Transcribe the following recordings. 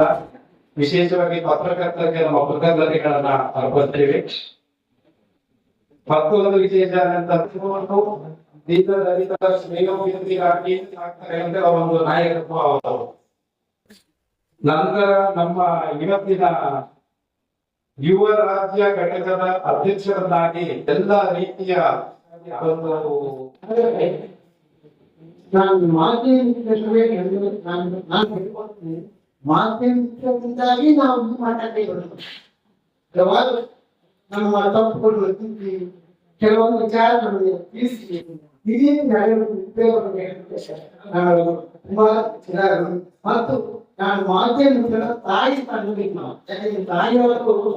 ಇಲ್ಲ. ವಿಶೇಷವಾಗಿ ಪತ್ರಕರ್ತರಿಗೆ ನಮ್ಮ ಕೃತಜ್ಞತೆಗಳನ್ನ ಅರ್ಪಿಸ್ತೇವೆ ಮತ್ತೊಂದು ವಿಶೇಷ ದೀರ್ಘದಲಿತ ಶ್ರೇಯೋಭಿವೃದ್ಧಿಗಾಗಿ ಒಂದು ನಾಯಕತ್ವ ಅವರು. ನಂತರ ನಮ್ಮ ಇವತ್ತಿನ ಯುವ ರಾಜ್ಯ ಘಟಕದ ಅಧ್ಯಕ್ಷರನ್ನಾಗಿ ಎಲ್ಲ ರೀತಿಯ ಒಂದು ನಾನು ಮಾಧ್ಯಮಿಕವೇ ನಾನು ನಾನು ಹೇಳ್ಕೊಡ್ತೀನಿ ಮಾಧ್ಯಮಿಕದಿಂದಾಗಿ ನಾವು ಈ ಮಾತಾಡ್ತಾ ಇರೋದು ಯಾವಾಗ ನಮ್ಮ ತಪ್ಪುಗಳು ತಿದ್ದಿ ಕೆಲವೊಂದು ವಿಚಾರ ನಮಗೆ ತುಂಬಾ ಚೆನ್ನಾಗಿ ಮತ್ತು ನಾನು ಮಾಧ್ಯಮಿಕರ ತಾಯಿ ತಂದಿದ್ದೀನಿ ನಾವು ತಾಯಿಯವರು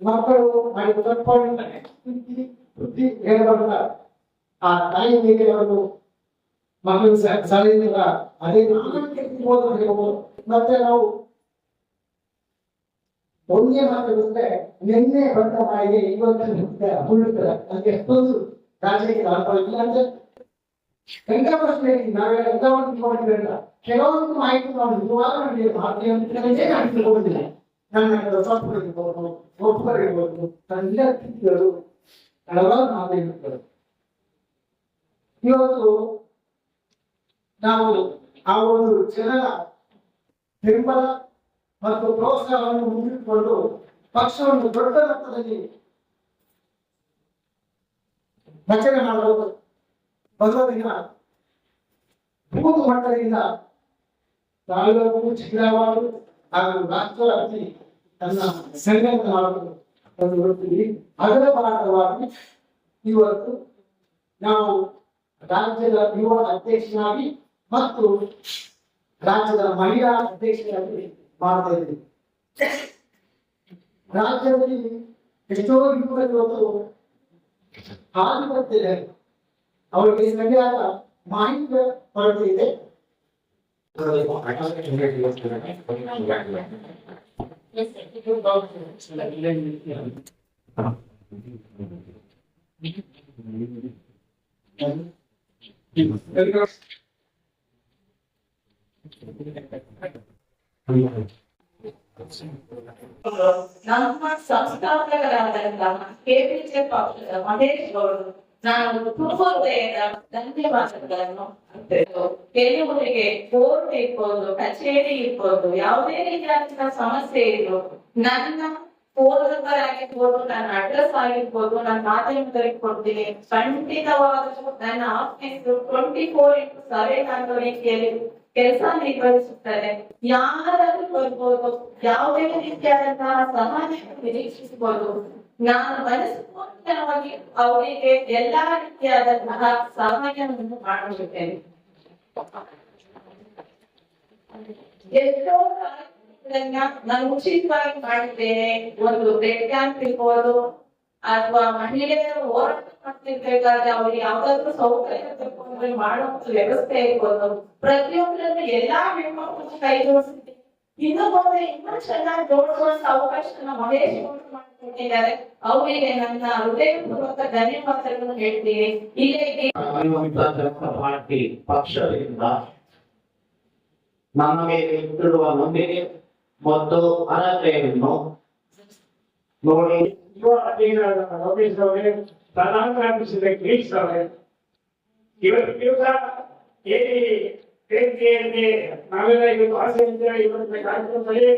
ಮಕ್ಕಳು ಮಾಡಿ ತಪ್ಪನ್ನು ತಿದ್ದಿ ಬುದ್ಧಿ ಆ ತಾಯಿ ಮೇಲೆ ಅವರು ಮಕ್ಕಳು ಅದೇ ನಾನು. ಮತ್ತೆ ನಾವು ಒಂದೇ ಮಾತಾಡಿದ್ರೆ ನಿನ್ನೆ ಬಂದ ಮಾಯಿಗೆ ಇವತ್ತು ಹುಡುಕರ ನನಗೆ ಎಷ್ಟೊಂದು ರಾಜಕೀಯ ಇಲ್ಲ ಅಂದ್ರೆ ಗಂಗಾಪ್ರಶ್ನೆ ನಾವೇ ಗಂಗಾವತಿ ತಿಳ್ಕೊಂಡಿರಲ್ಲ ಕೆಲವೊಂದು ಮಾಹಿತಿ ನಾವು ನಿಜವಾಗ್ಲೂ ಭಾರತೀಯ ತಿಳ್ಕೊಂಡಿಲ್ಲ ನನ್ನ ತಪ್ಪುಗಳಿರ್ಬೋದು ಒಪ್ಪುಗಳಿರ್ಬೋದು ನನ್ನ ಅತಿಥಿಗಳು ಹಲವಾರು ಮಾಧ್ಯಮಗಳು ಇವತ್ತು ನಾವು ಆ ಒಂದು ಜನರ ಬೆಂಬಲ ಮತ್ತು ಪ್ರೋತ್ಸಾಹವನ್ನು ಮುಂದಿಟ್ಟುಕೊಂಡು ಪಕ್ಷವನ್ನು ದೊಡ್ಡ ಮಟ್ಟದಲ್ಲಿ ರಚನೆ ಮಾಡಬಹುದು ಬರುವುದಿಲ್ಲ. ಬೂದು ಮಟ್ಟದಿಂದ ತಾಲೂಕು ಜಿಲ್ಲಾವಾರು ಹಾಗೂ ರಾಷ್ಟ್ರವ್ಯಾಪಿ ತನ್ನ ಸಂಘಟನೆ ಮಾಡಲು ಒಂದು ವೃತ್ತಿ ಅದರ ಭಾಗವಾಗಿ ಇವತ್ತು ನಾವು ರಾಜ್ಯದ ಯುವ ಅಧ್ಯಕ್ಷನಾಗಿ ಮತ್ತು ರಾಜ್ಯದ ಮಹಿಳಾ ಅಧ್ಯಕ್ಷರಾಗಿ ಮಾಡ್ತಾ ಇದ್ದೀವಿ ರಾಜ್ಯದಲ್ಲಿ ಎಷ್ಟೋ ಯುವಕರು ಇವತ್ತು ಹಾದು ಬರ್ತಿದ್ದಾರೆ ಅವರಿಗೆ ಸರಿಯಾದ ಮಾಹಿತಿ ಹೊರಟಿದೆ ನಮ್ಮ ಸಂಸ್ಥಾಪಕರಾದಂತಹ ಕೆಪಿಜೆ ಪಕ್ಷದ ಮಹೇಶ್ ಗೌಡರು ನಾನು ಹೃದಯದ ಧನ್ಯವಾದಗಳನ್ನು. ಕೆಲವರಿಗೆ ಕೋರ್ಟ್ ಇರ್ಬೋದು, ಕಚೇರಿ ಇರ್ಬೋದು, ಯಾವುದೇ ರೀತಿಯ ಸಮಸ್ಯೆ ಇದ್ರು ನನ್ನ ಫೋನ್ ನಂಬರ್ ಆಗಿರ್ಬೋದು ನನ್ನ ಅಡ್ರೆಸ್ ಆಗಿರ್ಬೋದು, ನನ್ನ ಮಾಧ್ಯಮದವರಿಗೆ ಕೊಡ್ತೀನಿ ಖಂಡಿತವಾದ ನನ್ನ office twenty four into seven ಅನ್ನೋ ರೀತಿಯಲ್ಲಿ ಕೆಲಸ ನಿರ್ವಹಿಸುತ್ತಾರೆ. ಯಾರಾದ್ರೂ ಬರ್ಬೋದು, ಯಾವುದೇ ರೀತಿಯಾದಂತಹ ಸಹಾಯ ನಿರೀಕ್ಷಿಸಬಹುದು ನಾನು ಮನಸ್ಪೂರ್ವಕವಾಗಿ ಅವರಿಗೆ ಎಲ್ಲಾ ರೀತಿಯಾದಂತಹ ಸಹಾಯವನ್ನು ಮಾಡುತ್ತೇನೆ. ಎಷ್ಟೋ ನಾನು ಉಚಿತವಾಗಿ ಮಾಡಿದ್ದೇನೆ. ಒಂದು ಬ್ರೇಕ್ ಕ್ಯಾಂಪ್ ಇರ್ಬೋದು ಅಥವಾ ಮಹಿಳೆಯರು ಹೋರಾಟ ಮಾಡ್ತಿರ್ಬೇಕಾದ್ರೆ ಅವ್ರಿಗೆ ಯಾವ್ದಾದ್ರು ಸೌಕರ್ಯ ತಗೊಂಡ್ರೆ ಮಾಡುವಂತ ವ್ಯವಸ್ಥೆ ಇರ್ಬೋದು. ಪ್ರತಿಯೊಬ್ಬರನ್ನು ಎಲ್ಲಾ ಹೆಣ್ಮಕ್ಳು ಕೈ ಜೋಡಿಸಿದೆ ಇನ್ನು ಮುಂದೆ ಇನ್ನೂ ಚೆನ್ನಾಗಿ ಜೋಡಿಸುವಂತ ಅವಕಾಶ ಮಹೇಶ್ ಗೌಡ್ರು ಮಾಡಿಕೊಟ್ಟಿದ್ದಾರೆ. ಅವರಿಗೆ ನನ್ನ ಹೃದಯಪೂರ್ವಕ ಧನ್ಯವಾದಗಳನ್ನು ಹೇಳ್ತೀನಿ. ಇಲ್ಲೇ ಪಾರ್ಟಿ ಪಕ್ಷದಿಂದ ನಮಗೆ ಇಟ್ಟಿರುವ ನಂಬಿಕೆ ಮತ್ತು ಅರ್ಹತೆಯನ್ನು ನೋಡಿ ಯುವ ಅಧ್ಯಯನ ಲೋಕೇಶ್ ಅವರೇ ಪ್ರಧಾನಮಂತ್ರಿ ಗಿರೀಶ್ ಅವರೇ. ಇವತ್ತು ದಿವಸ ಏನಿ ವೇದಿಕೆಯಲ್ಲಿ ನಾವೆಲ್ಲ ಇವತ್ತು ಆಸೆಯಿಂದ ಇವತ್ತಿನ ಕಾರ್ಯಕ್ರಮದಲ್ಲಿ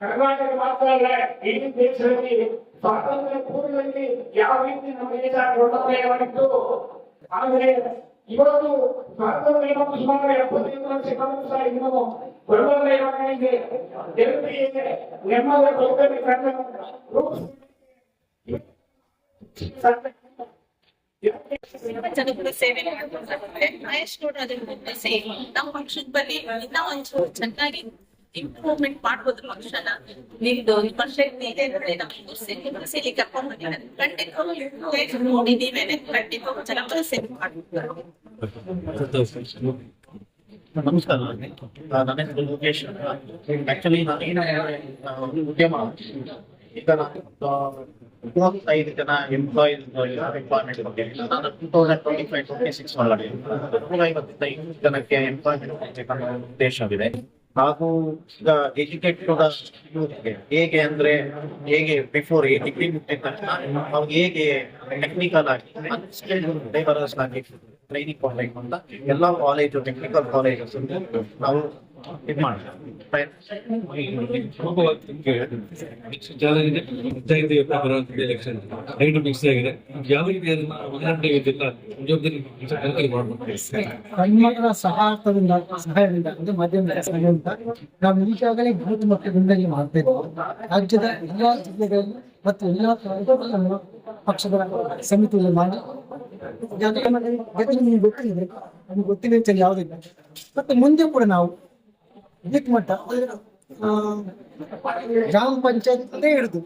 ಕರ್ನಾಟಕ ಮಾತ್ರ ಅಲ್ಲ, ಇಡೀ ದೇಶದಲ್ಲಿ ಸ್ವಾತಂತ್ರ್ಯ ಪೂರ್ವದಲ್ಲಿ ಯಾವ ರೀತಿ ನಮ್ಮ ದೇಶ ದೊಡ್ಡಮಯವಾಗಿತ್ತು ಆದರೆ ಇವತ್ತು ಸ್ವಾತಂತ್ರ್ಯ ಮತ್ತು ಸುಮಾರು ಎಪ್ಪತ್ತೈದು ವರ್ಷ ಸಹ ಇನ್ನು ದೊಡ್ಡಮಯವಾಗಿದೆ ಜನತೆಗೆ ನೆಮ್ಮದಿ ಬದುಕನ್ನು ಕಂಡು ಸೇವೆ ಮಾಡ್ತಾರೆ ಅದನ್ನ ನಮ್ಮ ಪಕ್ಷದ ಬಳಿ ಇನ್ನ ಒಂಚೂರು ಚೆನ್ನಾಗಿ ಇಂಪ್ರೂವ್ಮೆಂಟ್ ಮಾಡ್ಬೋದು ಪಕ್ಷನ ನಿಮ್ದು ಶಕ್ತಿ ಇದೆ ಅಂದ್ರೆ ನಮ್ಗೆ ಕರ್ಕೊಂಡ್ ಬಂದಿದ್ದಾರೆ ಖಂಡಿತ ನೋಡಿದೀವೇನೆ ಖಂಡಿತ ಜನಗಳ ಸೇವೆ ಮಾಡ್ತಾರೆ ನಮಸ್ಕಾರ ನನ್ನ ಹೆಸರು ಲೋಕೇಶ್ ಆಕ್ಚುಲಿ ನಾನು ಉದ್ಯಮ ಈಗ ಮೂವತ್ತೈದು ಜನ ಎಂಪ್ಲಾಯೀಸ್ ಎಂಪ್ಲಾಯ್ಮೆಂಟ್ ಬಗ್ಗೆ. Two thousand twenty five twenty six ಒಳಗಡೆ ನೂರ ಐವತ್ತೈದು ಜನಕ್ಕೆ ಎಂಪ್ಲಾಯ್ಮೆಂಟ್ ಉದ್ದೇಶವಿದೆ. ಹಾಗೂ ಈಗ ಎಜುಕೇಟೆಡ್ ಯೂತ್ಗೆ ಹೇಗೆ ಅಂದ್ರೆ ಹೇಗೆ ಬಿಫೋರ್ ಡಿಗ್ರಿ ಮುಟ್ಟಿದ ತಕ್ಷಣ ಅವ್ರಿಗೆ ಹೇಗೆ ಟೆಕ್ನಿಕಲ್ ಆಗಿ ಅನ್ಸ್ಕಿಲ್ಡ್ ಲೇಬರರ್ಸ್ ಆಗಿ ಟ್ರೈನಿಂಗ್ ಕಾಲೇಜ್ ಅಂತ ಎಲ್ಲ ಕಾಲೇಜು ಟೆಕ್ನಿಕಲ್ ಕಾಲೇಜಸ್ ನಾವು ಇದು ಬರುವಂತ ಎಲೆಕ್ಷನ್ ಮಿಕ್ಸ್ ಆಗಿದೆ ಸಹಾಯದಿಂದ ಸಹಾಯದಿಂದ ಅಂದ್ರೆ ಮಾಧ್ಯಮದ ಸಹಾಯದಿಂದ ನಾವು ಈಗಾಗಲೇ ಬೃಹತ್ ಮಟ್ಟದಿಂದಲೇ ಇಲ್ಲಿ ಮಾಡ್ತಾ ಇದ್ದೀವಿ ರಾಜ್ಯದ ಎಲ್ಲಾ ಜಿಲ್ಲೆಗಳಲ್ಲಿ ಮತ್ತು ಎಲ್ಲಾ ಪಕ್ಷದ ಸಮಿತಿಯಲ್ಲಿ ಮಾಡಿ ನಮಗೆ ಗೊತ್ತಿದೆ ಗೊತ್ತಿದೆ ಅಂತ ಯಾವುದಿಲ್ಲ ಮತ್ತೆ ಮುಂದೆ ಕೂಡ ನಾವು ಮಟ್ಟ ಗ್ರಾಮ ಪಂಚಾಯತ್ ಹಿಡಿದು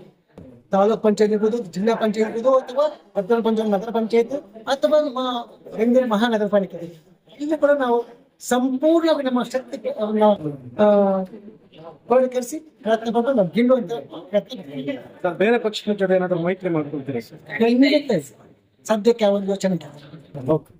ತಾಲೂಕ್ ಪಂಚಾಯತ್ ಇರ್ಬೋದು ಜಿಲ್ಲಾ ಪಂಚಾಯತ್ ಇರ್ಬೋದು ಅಥವಾ ಪಟ್ಟಣ ಪಂಚಾಯತ್ ನಗರ ಪಂಚಾಯತ್ ಅಥವಾ ಬೆಂಗಳೂರು ಮಹಾನಗರ ಪಾಲಿಕೆ ಇಲ್ಲಿ ಕೂಡ ನಾವು ಸಂಪೂರ್ಣವಾಗಿ ನಮ್ಮ ಶಕ್ತಿ ಕ್ರೋಢೀಕರಿಸಿ ಪ್ರಯತ್ನ ಪಟ್ಟು ನಾವು ಗೆಲ್ಲುವಂತ ಪ್ರಯತ್ನ. ಬೇರೆ ಪಕ್ಷಗಳ ಜೊತೆ ಏನಾದ್ರು ಮೈತ್ರಿ ಮಾಡ್ಕೊಳ್ತೀರಿ ಸದ್ಯಕ್ಕೆ ಆ ಒಂದು ಯೋಚನೆ ಇದೆ. ಓಕೆ